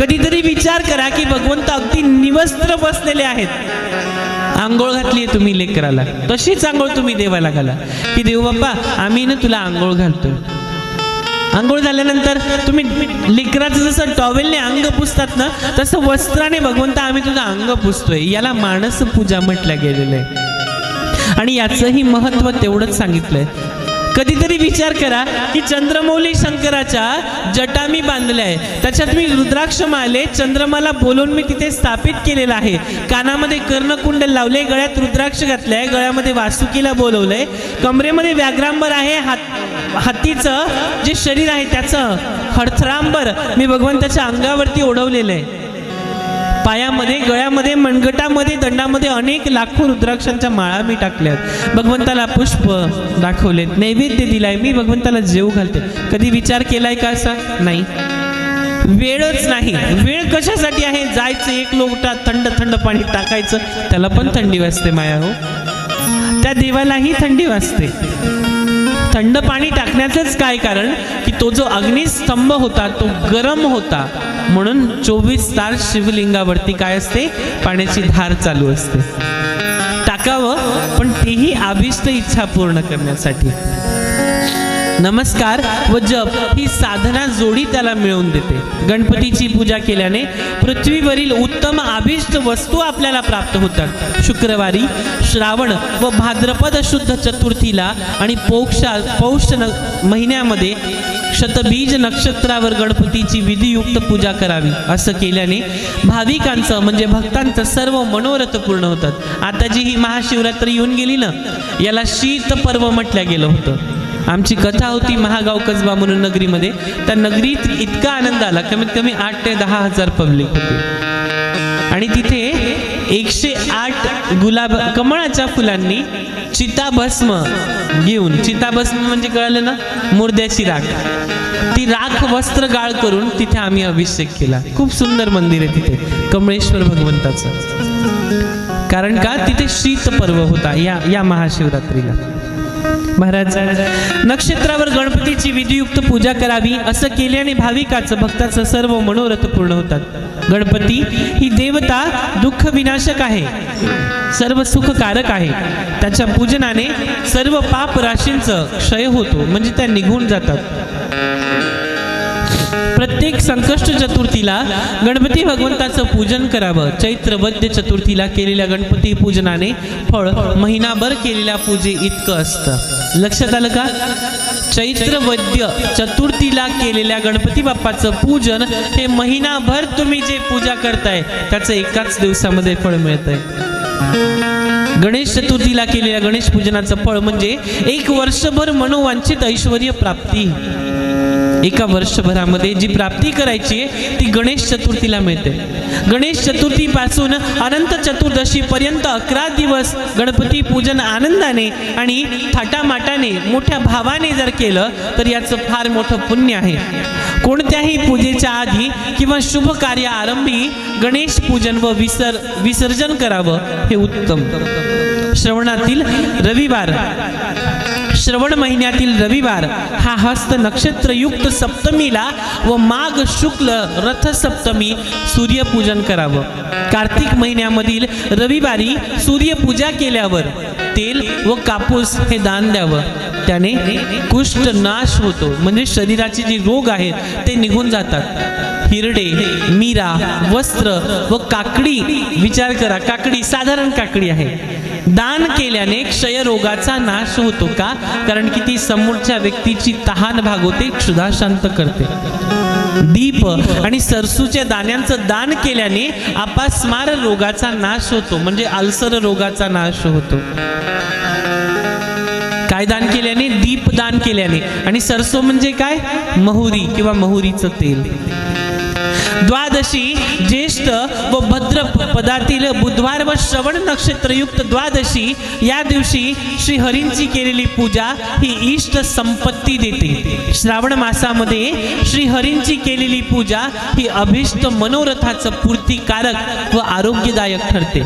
कधीतरी विचार करा की भगवंत अगदी निवस्त्र बसलेले आहेत. आंघोळ घातली आहे तुम्ही लेकराला. तशीच आंघोळ तुम्ही देवाला घाला. की देव बाप्पा आम्ही ना तुला आंघोळ घालतोय. आंघोळ झाल्यानंतर तुम्ही लेकराचं जसं टॉवेलने अंग पुसतात ना तसं वस्त्राने भगवंत आम्ही तुझं अंग पुसतोय. याला मानस पूजा म्हटलं गेलेलं आहे. आणि याचंही महत्त्व तेवढंच सांगितलंय. कधीतरी विचार करा की चंद्रमौली शंकराच्या जटा मी बांधल्या आहे त्याच्यात मी रुद्राक्ष माले चंद्रमाला बोलून मी तिथे स्थापित केलेलं आहे. कानामध्ये कर्णकुंड लावले गळ्यात रुद्राक्ष घातलंय गळ्यामध्ये वासुकीला बोलवलंय. कमरेमध्ये व्याघ्रांबर आहे हात हत्तीचं जे शरीर आहे त्याचं हडथरांबर मी भगवंताच्या अंगावरती ओढवलेलं आहे. पायामध्ये गळ्यामध्ये मनगटामध्ये दंडामध्ये अनेक लाखो रुद्राक्षांच्या माळा मी टाकल्यात. भगवंताला पुष्प दाखवलेत. नैवेद्य दिलाय मी भगवंताला जेव घालते. कधी विचार केलाय का असा? नाही. वेळच नाही. वेळ कशासाठी आहे? जायचं एक लोटा थंड थंड पाणी टाकायचं. त्याला पण थंडी वाजते माया हो. त्या देवालाही थंडी वाजते. थंड पाणी टाकण्याचंच काय कारण? की तो जो अग्निस्तंभ होता तो गरम होता. म्हणून चोवीस तास शिवलिंगावरती काय असते? पाण्याची धार चालू असते. टाकावं पण तेही अभिष्ट इच्छा पूर्ण करण्यासाठी. नमस्कार व जप ही साधना जोडी त्याला मिळवून देते. गणपतीची पूजा केल्याने पृथ्वीवरील उत्तम आभिष्ट वस्तू आपल्याला प्राप्त होतात. शुक्रवारी श्रावण व भाद्रपद शुद्ध चतुर्थीला आणि पौक्षा पौष न महिन्यामध्ये शतबीज नक्षत्रावर गणपतीची विधियुक्त पूजा करावी. असं केल्याने भाविकांचं म्हणजे भक्तांचं सर्व मनोरथ पूर्ण होतात. आता जी ही महाशिवरात्री येऊन गेली ना याला शीत पर्व म्हटलं गेलं होतं. आमची कथा होती महागाव कसबा म्हणून नगरीमध्ये. त्या नगरीत इतका आनंद आला कमीत कमी आठ ते दहा हजार पब्लिक होते. आणि तिथे एकशे आठ गुलाब कमळाच्या फुलांनी चिताभस्म घेऊन चिताभस्म म्हणजे कळलं ना? मुर्द्याची राख. ती राख वस्त्र गाळ करून तिथे आम्ही अभिषेक केला. खूप सुंदर मंदिर आहे तिथे कमळेश्वर भगवंताचं. कारण का? तिथे शीत पर्व होता या या महाशिवरात्रीला. महाराज नक्षत्रावर गणपतीची विधियुक्त पूजा करावी असं केल्याने भाविकाचं भक्ताचं सर्व मनोरथ पूर्ण होतात. गणपती ही देवता दुःख विनाशक आहे. सर्व सुखकारक आहे. त्याच्या पूजनाने सर्व पाप राशींचं क्षय होतो म्हणजे त्या निघून जातात. प्रत्येक संकष्ट चतुर्थीला गणपती भगवंताचं पूजन करावं. चैत्र वद्य चतुर्थीला केलेल्या गणपती पूजनाने फळ महिनाभर केलेल्या पूजे इतकं असतं. लक्षात आलं का? चैत्र वद्य चतुर्थीला केलेल्या गणपती बाप्पाचं पूजन हे महिनाभर तुम्ही जे पूजा करताय त्याचं एकाच दिवसामध्ये फळ मिळतंय. गणेश चतुर्थीला केलेल्या गणेश पूजनाचं फळ म्हणजे एक वर्षभर मनोवांछित ऐश्वर प्राप्ती. एका वर्षभरामध्ये जी प्राप्ती करायची आहे ती गणेश चतुर्थीला मिळते. गणेश चतुर्थीपासून अनंत चतुर्दशी पर्यंत अकरा दिवस गणपती पूजन आनंदाने आणि थाटामाटाने मोठ्या भावाने जर केलं तर याचं फार मोठं पुण्य आहे. कोणत्याही पूजेच्या आधी किंवा शुभ कार्य आरंभी गणेश पूजन व विसर विसर्जन करावं हे उत्तम. श्रवणातील रविवार श्रवण महिन्यातील रविवार हा हस्त नक्षत्रयुक्त सप्तमीला व माघ शुक्ल रथ सप्तमी सूर्यपूजन करावं. कार्तिक महिन्यामधील रविवारी सूर्यपूजा केल्यावर तेल व कापूस हे दान द्यावं. त्याने कुष्ठ नाश होतो. म्हणजे शरीराचे जे रोग आहेत ते निघून जातात. हिरडे मीरा वस्त्र व काकडी विचार करा. काकडी साधारण काकडी आहे. दान केल्याने क्षयरोगाचा नाश होतो का? कारण की ती समोरच्या व्यक्तीची तहान भागवते क्षुधा शांत करते. दीप आणि सरसूच्या दाण्यांचं दान केल्याने अपास्मार रोगाचा नाश होतो म्हणजे अल्सर रोगाचा नाश होतो. काय दान केल्याने? दीप दान केल्याने. आणि सरसो म्हणजे काय? महुरी किंवा महुरीचं तेल. द्वादशी ज्येष्ठ व भद्र पदातील बुधवार व श्रवण नक्षत्रयुक्त द्वादशी या दिवशी श्री हरींची केलेली पूजा ही इष्ट संपत्ती देते. श्रावण मासामध्ये श्री हरींची केलेली पूजा ही अभिष्ट मनोरथाचं पूर्तीकारक व आरोग्यदायक ठरते.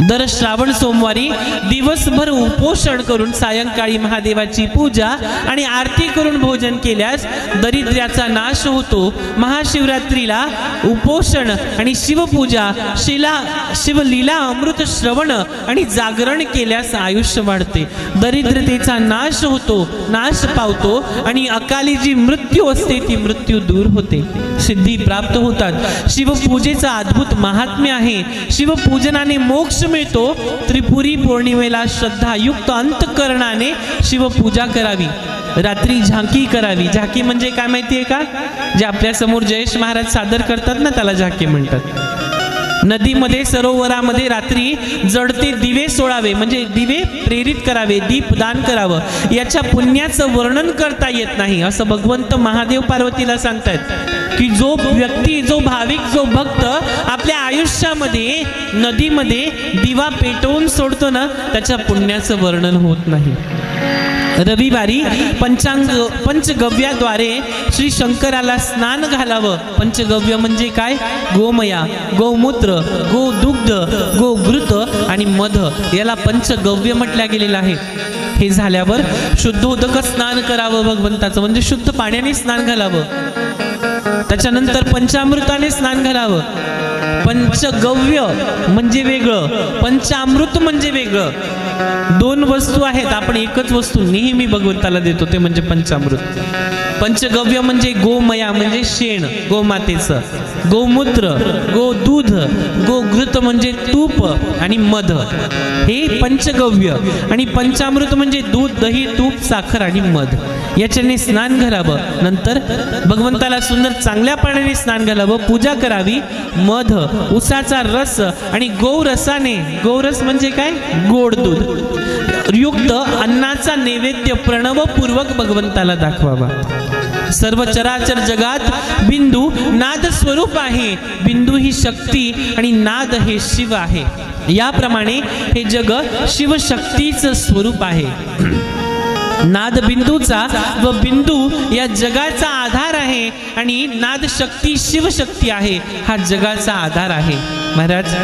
दर श्रावण सोमवारी दिवसभर उपोषण करून सायंकाळी महादेवाची पूजा आणि आरती करून भोजन केल्यास दरिद्र्याचा नाश होतो. महाशिवरात्रीला उप उपोषण आणि शिवपूजा शिला शिवलीला अमृत श्रवण आणि जागरण केल्यास आयुष्य वाढते. दरिद्रतेचा नाश होतो नाश पावतो आणि अकाली जी मृत्यू असते ती मृत्यू दूर होते. सिद्धी प्राप्त होतात. शिवपूजेचा अद्भुत महात्म्य आहे. शिवपूजनाने मोक्ष मिळतो. त्रिपुरी पौर्णिमेला श्रद्धायुक्त अंतकरणाने शिवपूजा करावी. रात्री झांकी करावी. झाकी म्हणजे काय माहिती आहे का? जे आपल्यासमोर जयेश महाराज सादर करतात ना त्याला झाकी म्हणतात. नदीमध्ये सरोवरामध्ये रात्री जडते दिवे सोडावे म्हणजे दिवे प्रेरित करावे दीप दान करावं. याच्या पुण्याचं वर्णन करता येत नाही. असं भगवंत महादेव पार्वतीला सांगतायत की जो व्यक्ती जो भाविक जो भक्त आपल्या आयुष्यामध्ये नदीमध्ये दिवा पेटवून सोडतो ना त्याच्या पुण्याचं वर्णन होत नाही. रविवारी पंचांग पंचगव्याद्वारे श्री शंकराला स्नान घालावं. पंचगव्य म्हणजे काय? गोमया गोमूत्र. गोदुग्ध गोघृत आणि मध याला पंचगव्य म्हटल्या गेलेलं आहे. हे झाल्यावर शुद्ध उदक स्नान करावं भगवंताचं म्हणजे शुद्ध पाण्याने स्नान घालावं. त्याच्यानंतर पंचामृताने स्नान घालावं. पंचगव्य म्हणजे वेगळं पंचामृत म्हणजे वेगळं. दोन वस्तू आहेत आपण एकच वस्तू नेहमी भगवंताला देतो ते म्हणजे पंचामृत. पंचगव्य म्हणजे गोमया म्हणजे शेण गोमातेचं. गोमूत्र गोदूध गोघृत म्हणजे तूप आणि मध. हे पंचगव्य आणि पंचामृत म्हणजे दूध दही तूप साखर आणि मध. याच्याने स्नान घालावं. नंतर भगवंताला सुंदर चांगल्या पाण्याने स्नान घालावं. पूजा करावी. मध उसाचा रस आणि गौरसाने गौरस म्हणजे काय? गोड दूध. युक्त अन्नाचा नैवेद्य प्रणवपूर्वक भगवंताला दाखवावा. सर्व चराचर जगात बिंदू नाद स्वरूप आहे. बिंदू ही शक्ती आणि नाद हे शिव आहे. याप्रमाणे हे जग शिवशक्तीचं स्वरूप आहे. नाद बिंदूचा व बिंदू या जगाचा आधार आहे आणि नाद शक्ती शिवशक्ती आहे हा जगाचा आधार आहे. महाराज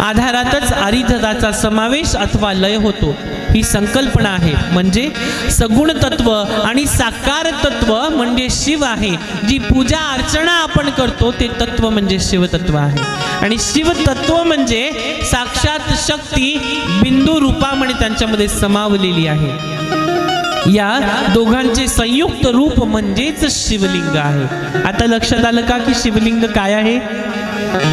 आधारातच आरिधदाचा समावेश अथवा लय होतो. ही संकल्पना आहे. म्हणजे सगुण तत्व आणि साकार तत्व म्हणजे शिव आहे. जी पूजा अर्चना आपण करतो ते तत्व म्हणजे शिवतत्व आहे. आणि शिवतत्व म्हणजे साक्षात शक्ती बिंदू रूपामध्ये त्यांच्यामध्ये समावलेली आहे. या दोघांचे संयुक्त रूप म्हणजेच शिवलिंग आहे. आता लक्षात आलं का की शिवलिंग काय आहे?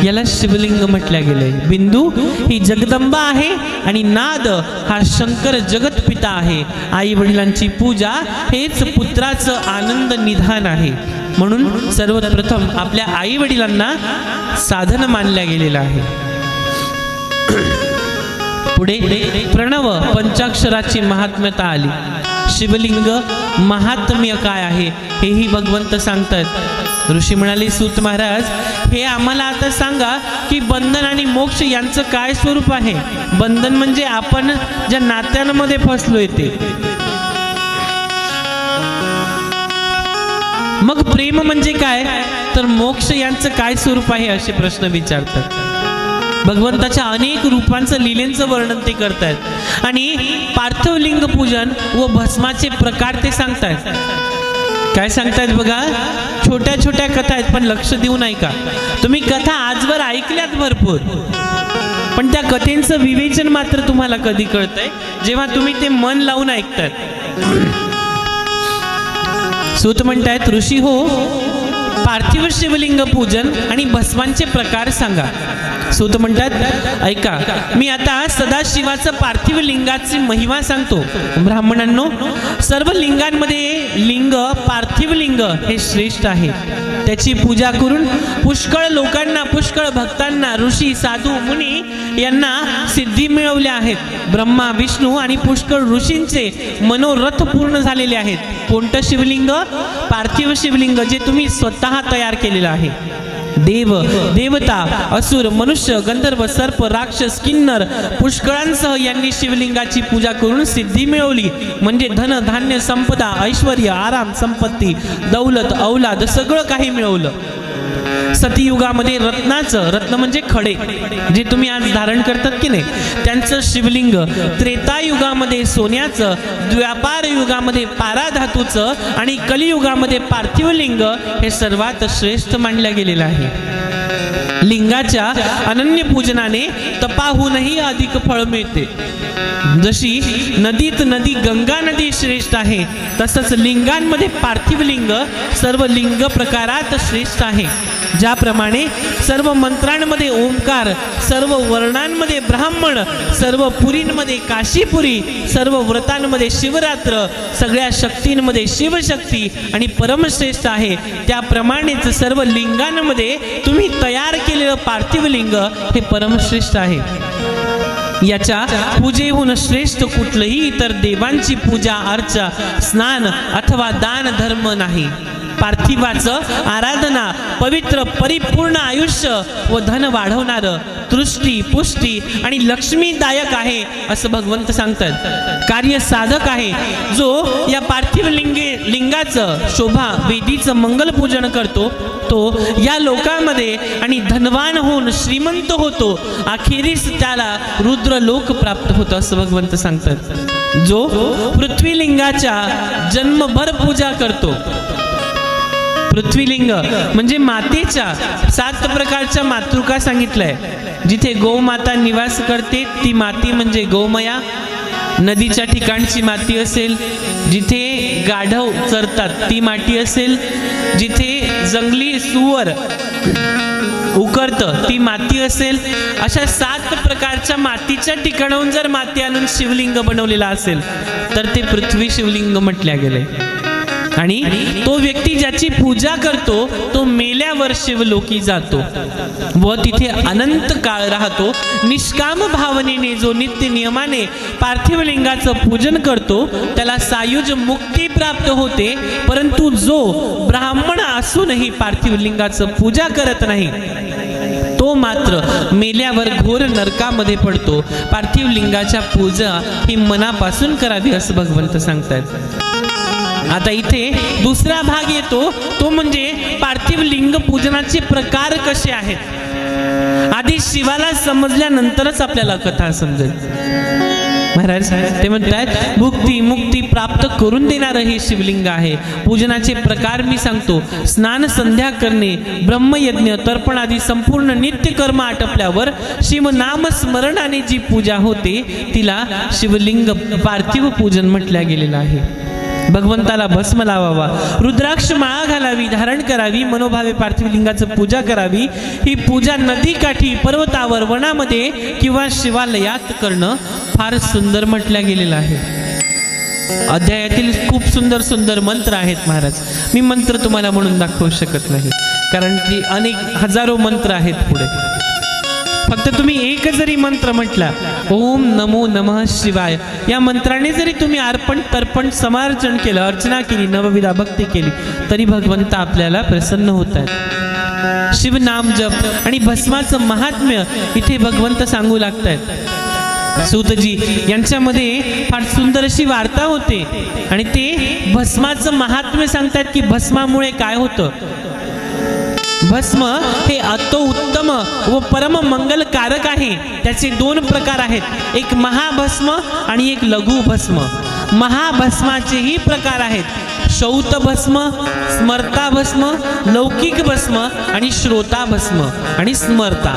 याला शिवलिंग म्हटल्या गेलंय. बिंदू ही जगदंबा आहे आणि नाद हा शंकर जगतपिता आहे. आई वडिलांची पूजा हेच पुत्राचं आनंद निधान आहे. म्हणून सर्वप्रथम आपल्या आई वडिलांना साधन मानल्या गेलेलं आहे. पुढे प्रणव पंचाक्षराची महात्म्यता आली. शिवलिंग महात्म्य काय आहे हेही भगवंत सांगतात. ऋषी म्हणाले सूत महाराज हे आम्हाला आता सांगा की बंधन आणि मोक्ष यांचं काय स्वरूप आहे? बंधन म्हणजे आपण ज्या नात्यांमध्ये फसलोय ते. मग प्रेम म्हणजे काय? तर मोक्ष यांचं काय स्वरूप आहे असे प्रश्न विचारतात. भगवंताच्या अनेक रूपांचं लिलेंचं वर्णन ते करतायत आणि पार्थवलिंग पूजन व भस्माचे प्रकार ते सांगतायत. काय सांगतायत बघा? छोट्या छोट्या कथा आहेत पण लक्ष देऊन ऐका. तुम्ही कथा आजवर ऐकल्यात भरपूर. पण त्या कथेचं विवेचन मात्र तुम्हाला कधी कळतंय? जेव्हा तुम्ही ते मन लावून ऐकतात सूत म्हणतायत ऋषी हो पार्थिव शिवलिंग पूजन आणि भस्मांचे प्रकार सांगा. सूत म्हणतात ऐका मी आता सदाशिवाचं पार्थिव लिंगाची महिमा सांगतो. ब्राह्मणांनो सर्व लिंगांमध्ये लिंग पार्थिव लिंग हे श्रेष्ठ आहे. त्याची पूजा करून पुष्कळ लोकांना पुष्कळ भक्तांना ऋषी साधू मुनी यांना सिद्धी मिळवल्या आहेत. ब्रह्मा विष्णू आणि पुष्कळ ऋषींचे मनोरथ पूर्ण झालेले आहेत. कोणतं शिवलिंग? पार्थिव शिवलिंग जे तुम्ही स्वतः तयार केलेलं आहे. देव देवता असुर मनुष्य गंधर्व सर्प राक्षस किन्नर पुष्कळांसह यांनी शिवलिंगाची पूजा करून सिद्धी मिळवली. म्हणजे धन धान्य संपदा ऐश्वर आराम संपत्ती दौलत औलाद सगळं काही मिळवलं. सतीयुगामध्ये रत्नाचं रत्न म्हणजे खडे जे तुम्ही आज धारण करतात की नाही? त्यांचं शिवलिंग त्रेतायुगामध्ये सोन्याचं द्व्यापार युगामध्ये पाराधातूचं आणि कलियुगामध्ये पार्थिवलिंग हे सर्वात श्रेष्ठ मानलं गेलेलं आहे. लिंगाच्या अनन्य पूजनाने तपाहूनही अधिक फळ मिळते. जशी नदीत नदी गंगा नदी श्रेष्ठ आहे तसंच लिंगांमध्ये पार्थिव लिंग सर्व लिंग प्रकारात श्रेष्ठ आहे. ज्याप्रमाणे सर्व मंत्रांमध्ये ओंकार सर्व वर्णांमध्ये ब्राह्मण सर्व पुरींमध्ये काशीपुरी सर्व व्रतांमध्ये शिवरात्र सगळ्या शक्तींमध्ये शिवशक्ती आणि परमश्रेष्ठ आहे. त्याप्रमाणेच सर्व लिंगांमध्ये तुम्ही तयार केलेलं पार्थिव लिंग हे परमश्रेष्ठ आहे. याच्या पूजेहून श्रेष्ठ कुठलंही इतर देवांची पूजा अर्चा स्नान अथवा दान धर्म नाही. पार्थिवाचं आराधना पवित्र परिपूर्ण आयुष्य व धन वाढवणारं दृष्टी पुष्टी आणि लक्ष्मीदायक आहे असं भगवंत सांगतात. कार्य साधक आहे जो या पार्थिव लिंगे लिंगाचं शोभा वेदीचं मंगलपूजन करतो तो या लोकांमध्ये आणि धनवान होऊन श्रीमंत होतो अखेरीस त्याला रुद्र लोक प्राप्त होतो असं भगवंत सांगतात. जो पृथ्वीलिंगाच्या जन्मभर पूजा करतो पृथ्वीलिंग म्हणजे मातेच्या सात प्रकारच्या मातृका सांगितलंय. जिथे गोमाता निवास करते ती माती म्हणजे गोमया. नदीच्या ठिकाणची माती असेल जिथे गाढव चरतात ती माती असेल. जिथे जंगली सुवर उकरत ती माती असेल. अशा सात प्रकारच्या मातीच्या ठिकाणाहून जर माती आणून शिवलिंग बनवलेला असेल तर ते पृथ्वी शिवलिंग म्हटल्या गेले आणि तो व्यक्ती ज्याची पूजा करतो तो मेल्यावर शिवलोकी जातो. व तिथे अनंत काळ राहतो. निष्काम भावनेने जो नित्य नियमाने पार्थिव लिंगाचं पूजन करतो त्याला सायुज मुक्ती प्राप्त होते. परंतु जो ब्राह्मण असूनही पार्थिव लिंगाचं पूजा करत नाही तो मात्र मेल्यावर घोर नरकामध्ये पडतो. पार्थिव लिंगाच्या पूजा ही मनापासून करावी असं भगवंत सांगतात आता इथे दुसरा भाग येतो तो म्हणजे पार्थिव लिंग पूजनाचे प्रकार कसे आहेत? आधी शिवाला समजल्यानंतरच आपल्याला कथा समजेल. महाराज ते म्हणतात भुक्ती मुक्ती प्राप्त करून देणारं हे शिवलिंग आहे. पूजनाचे प्रकार मी सांगतो. स्नान संध्या करणे ब्रह्मयज्ञ तर्पण आदी संपूर्ण नित्य कर्म आटपल्यावर शिवनाम स्मरणाने जी पूजा होते तिला शिवलिंग पार्थिव पूजन म्हटल्या गेलेलं आहे. भगवंताला भस्म लावावा. रुद्राक्ष माळा घालावी धारण करावी मनोभावे पार्थिवलिंगाचं पूजा करावी. ही पूजा नदीकाठी पर्वतावर वनामध्ये किंवा शिवालयात करणं फार सुंदर म्हटल्या गेलेलं आहे. अध्यायातील खूप सुंदर सुंदर मंत्र आहेत महाराज. मी मंत्र तुम्हाला म्हणून दाखवू शकत नाही. कारण की अनेक हजारो मंत्र आहेत पुढे. फक्त तुम्ही एक जरी मंत्र म्हटला ओम नमो नमः शिवाय या मंत्राने जरी तुम्ही अर्पण तर्पण समार्चन केलं अर्चना केली नवविधा भक्ती केली तरी भगवंत आपल्याला प्रसन्न होत आहेत. शिवनाम जप आणि भस्माचं महात्म्य इथे भगवंत सांगू लागतायत. सूतजी यांच्यामध्ये फार सुंदर अशी वार्ता होते आणि ते भस्माचं महात्म्य सांगतात की भस्मामुळे काय होतं? भस्म हे अतो उत्तम व परम मंगलकारक आहे. त्याचे दोन प्रकार आहेत. एक महाभस्म आणि एक लघु भस्म. महाभस्माचेही प्रकार आहेत. शौत भस्म स्मरता भस्म लौकिक भस्म आणि श्रोता भस्म आणि स्मरता.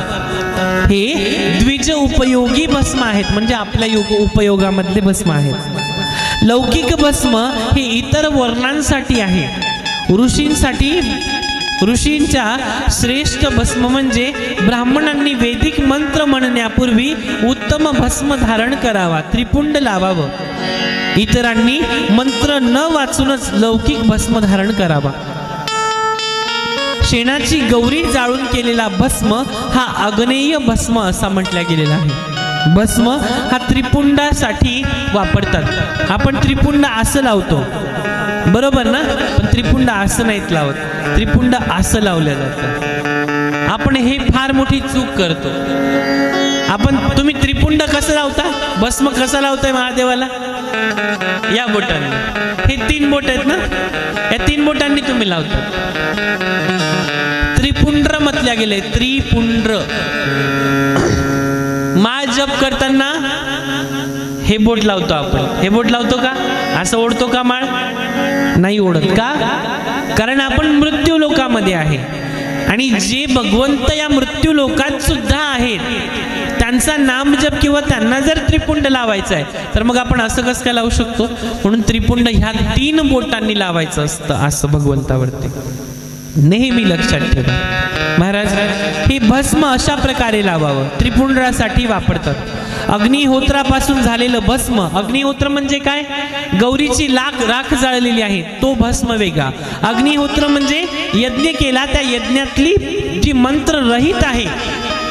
हे द्विज उपयोगी भस्म आहेत. म्हणजे आपल्या योग उपयोगामधले भस्म आहेत. लौकिक भस्म हे इतर वर्णांसाठी आहे. ऋषींसाठी ऋषींच्या श्रेष्ठ भस्म म्हणजे ब्राह्मणांनी वैदिक मंत्र म्हणण्यापूर्वी उत्तम भस्म धारण करावा त्रिपुंड लावावं. इतरांनी मंत्र न वाचूनच लौकिक भस्म धारण करावा. शेणाची गौरी जाळून केलेला भस्म हा अग्नेय भस्म असा म्हटल्या गेलेला आहे. भस्म हा त्रिपुंडासाठी वापरतात. आपण त्रिपुंड असं लावतो. बरोबर ना? पण त्रिपुंड असं नाहीत लावत. त्रिपुंड असं लावलं जातं. आपण हे फार मोठी चूक करतो. आपण तुम्ही त्रिपुंड कसं लावता? भस्म कसं लावताय महादेवाला? या बोटांनी. हे तीन बोट आहेत ना? या तीन बोटांनी तुम्ही लावता. त्रिपुंड्र म्हटल्या गेले त्रिपुंड्र. जप करताना हे बोट लावतो आपण. हे बोट लावतो का? असं ओढतो का माळ? नाही ओढत. का? कारण आपण मृत्यू लोकामध्ये आहे. आणि जे भगवंत या मृत्यू लोकात सुद्धा आहेत त्यांचा नाम जप किंवा त्यांना जर त्रिपुंड लावायचा आहे तर मग आपण असं कसं काय लावू शकतो? म्हणून त्रिपुंड ह्या तीन बोटांनी लावायचं असतं असं भगवंतावरती. नेहमी लक्षात ठेवा. महाराज हे भस्म अशा प्रकारे लावावं. त्रिपुंडासाठी वापरतात. अग्निहोत्रापासून झालेलं भस्म अग्निहोत्र म्हणजे काय? गौरीची लाख राख जाळलेली आहे तो भस्म वेगळा. अग्निहोत्र म्हणजे यज्ञ केला त्या यज्ञातली जी मंत्र रहित आहे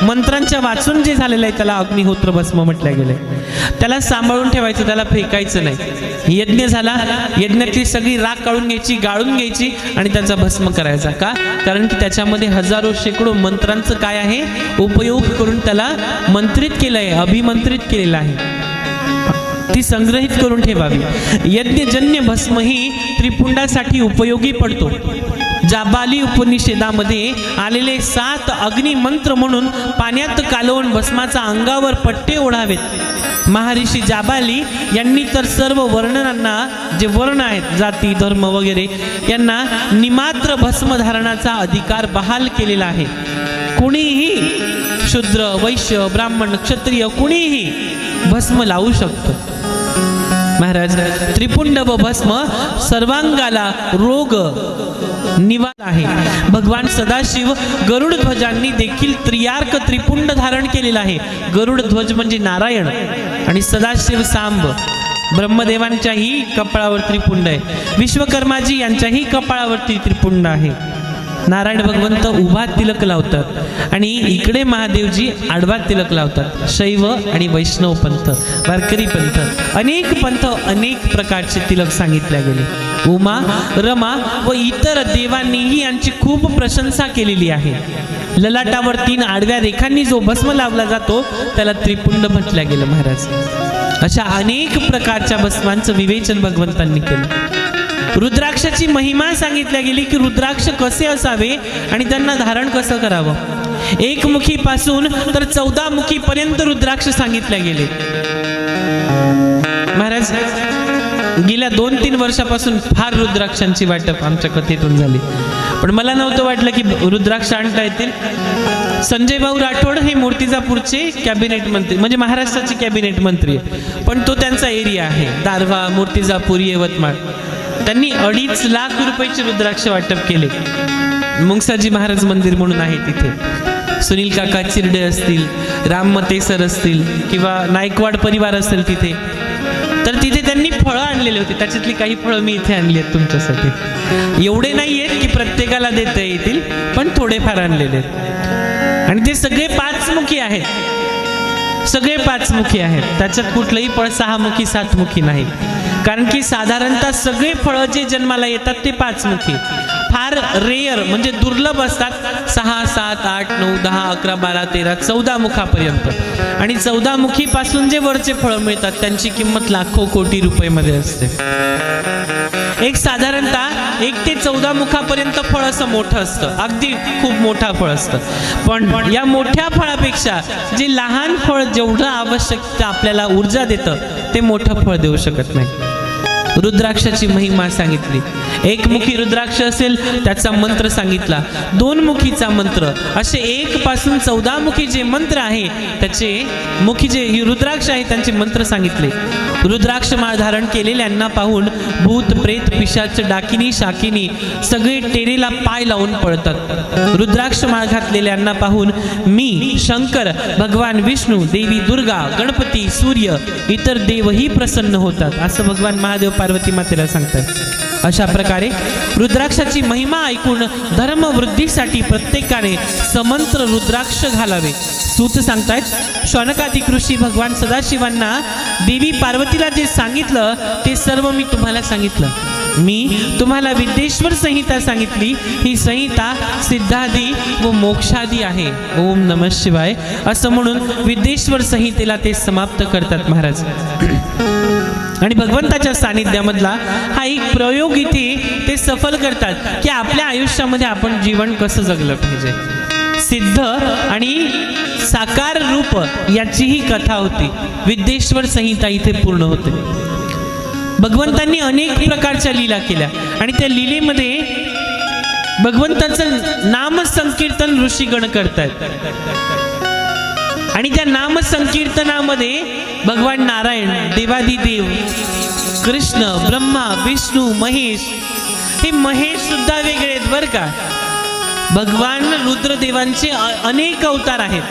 मंत्रांच्या वाचून जे झालेलं आहे त्याला अग्निहोत्र भस्म म्हटलं गेलंय. त्याला सांभाळून ठेवायचं त्याला फेकायचं नाही. यज्ञ झाला यज्ञातली सगळी राख काढून घ्यायची गाळून घ्यायची आणि त्याचा भस्म करायचा. का? कारण की त्याच्यामध्ये हजारो शेकडो मंत्रांचं काय आहे? उपयोग करून त्याला मंत्रित केलंय अभिमंत्रित केलेलं आहे. ती संग्रहित करून ठेवावी. यज्ञजन्य भस्म ही त्रिपुंडासाठी उपयोगी पडतो. जाबाली उपनिषेदामध्ये आलेले सात अग्निमंत्र म्हणून पाण्यात कालवून भस्माचा अंगावर पट्टे ओढावेत. महर्षी जाबाली यांनी तर सर्व वर्णनांना जे वर्ण आहेत जाती धर्म वगैरे यांना निमात्र भस्मधारणाचा अधिकार बहाल केलेला आहे. कुणीही शूद्र वैश्य ब्राह्मण क्षत्रिय कुणीही भस्म लावू शकतो. महाराज त्रिपुंड व भस्म सर्वांगाला रोग निवार आहे. भगवान सदाशिव गरुड ध्वजांनी देखील त्रियार्क त्रिपुंड धारण केलेला आहे. गरुड ध्वज म्हणजे नारायण आणि सदाशिव सांब. ब्रह्मदेवांच्याही कपाळावर त्रिपुंड आहे. विश्वकर्माजी यांच्याही कपाळावरती त्रिपुंड आहे. नारायण भगवंत उभा तिलक लावतात. आणि इकडे महादेवजी आडवा तिलक लावतात. शैव आणि वैष्णव पंथ वारकरी पंथ. अनेक पंथ अनेक प्रकारचे तिलक सांगितले गेले. उमा रमा व इतर देवांनीही यांची खूप प्रशंसा केलेली आहे. ललाटावर तीन आडव्या रेखांनी जो भस्म लावला जातो त्याला त्रिपुंड म्हटलं गेलं महाराज. अशा अनेक प्रकारच्या भस्मांचं विवेचन भगवंतांनी केलं. रुद्राक्षाची महिमा सांगितल्या गेली की रुद्राक्ष कसे असावे आणि त्यांना धारण कसं करावं? एक मुखीपासून तर चौदा मुखीपर्यंत रुद्राक्ष सांगितले गेले. महाराज गेल्या दोन तीन वर्षापासून फार रुद्राक्षांची वाटप आमच्या कथेतून झाली. पण मला नव्हतं वाटलं की रुद्राक्ष आणता येतील. संजय भाऊ राठोड हे मूर्तिजापूरचे कॅबिनेट मंत्री म्हणजे महाराष्ट्राचे कॅबिनेट मंत्री पण तो त्यांचा एरिया आहे. दारव्हा मूर्तिजापूर यवतमाळ. त्यांनी अडीच लाख रुपयाचे रुद्राक्ष वाटप केले. मुंगसाजी महाराज मंदिर म्हणून आहे तिथे. सुनील काका चिरडे असतील राम मतेसर असतील किंवा नायकवाड परिवार असेल तिथे. तर तिथे त्यांनी फळं आणलेले होते. त्याच्यातली काही फळं मी इथे आणली आहेत तुमच्यासाठी. एवढे नाही आहेत की प्रत्येकाला देता येतील पण थोडेफार आणलेले आहेत. आणि ते सगळे पाचमुखी आहेत. सगळे पाचमुखी आहेत. त्याच्यात कुठलंही फळ सहामुखी सातमुखी नाही. कारण की साधारणतः सगळे फळं जे जन्माला येतात ते पाचमुखी फार रेअर म्हणजे दुर्लभ असतात. सहा सात आठ नऊ दहा अकरा बारा तेरा चौदा मुखापर्यंत. आणि चौदा मुखीपासून जे वरचे फळं मिळतात त्यांची किंमत लाखो कोटी रुपयेमध्ये असते. एक साधारणतः एक ते चौदा मुखापर्यंत फळ असं मोठं असतं. अगदी खूप मोठा फळ असतं. पण या मोठ्या फळापेक्षा जे लहान फळ जेवढं आवश्यकता आपल्याला ऊर्जा देतं ते मोठं फळ देऊ शकत नाही. रुद्राक्षाची महिमा सांगितली. एक मुखी रुद्राक्ष असेल त्याचा मंत्र सांगितला. दोन मुखीचा मंत्र. असे एक पासून चौदा मुखी जे मंत्र आहे त्याचे मुखी जे रुद्राक्ष आहे त्यांचे मंत्र सांगितले. रुद्राक्ष माळ धारण केलेल्यांना पाहून भूत प्रेत पिशाच डाकिनी शाकिनी सगळे टेरेला पाय लावून पळतात. रुद्राक्ष माळ घातलेल्यांना पाहून मी शंकर भगवान विष्णू देवी दुर्गा गणपती सूर्य इतर देवही प्रसन्न होतात. असं भगवान महादेव पार्वती मातेला सांगतात. अशा प्रकारे रुद्राक्षाची महिमा ऐकून धर्मवृद्धीसाठी प्रत्येकाने समंत्र रुद्राक्ष घालावे. सूत सांगतायत शौनकादिक ऋषी भगवान सदाशिवांना देवी पार्वतीला जे सांगितलं ते सर्व मी तुम्हाला सांगितलं. मी तुम्हाला विद्येश्वर संहिता सांगितली. ही संहिता सिद्धादी व मोक्षादी आहे. ओम नम शिवाय. असं म्हणून विद्येश्वर संहितेला ते समाप्त करतात महाराज. आणि भगवंताच्या सानिध्यामधला हा एक प्रयोग इथे ते सफल करतात की आपल्या आयुष्यामध्ये आपण जीवन कसं जगलं पाहिजे. सिद्ध आणि साकार रूप याचीही कथा होती. विद्येश्वर संहिता इथे पूर्ण होते. भगवंतांनी अनेक प्रकारच्या लीला केल्या आणि त्या लीलेमध्ये भगवंताचं नाम संकीर्तन ऋषीगण करतायत. आणि त्या नामसंकीर्तनामध्ये भगवान नारायण देवादिदेव कृष्ण ब्रह्मा विष्णू महेश हे महेश सुद्धा वेगळे आहेत बरं का? भगवान रुद्रदेवांचे अनेक अवतार आहेत.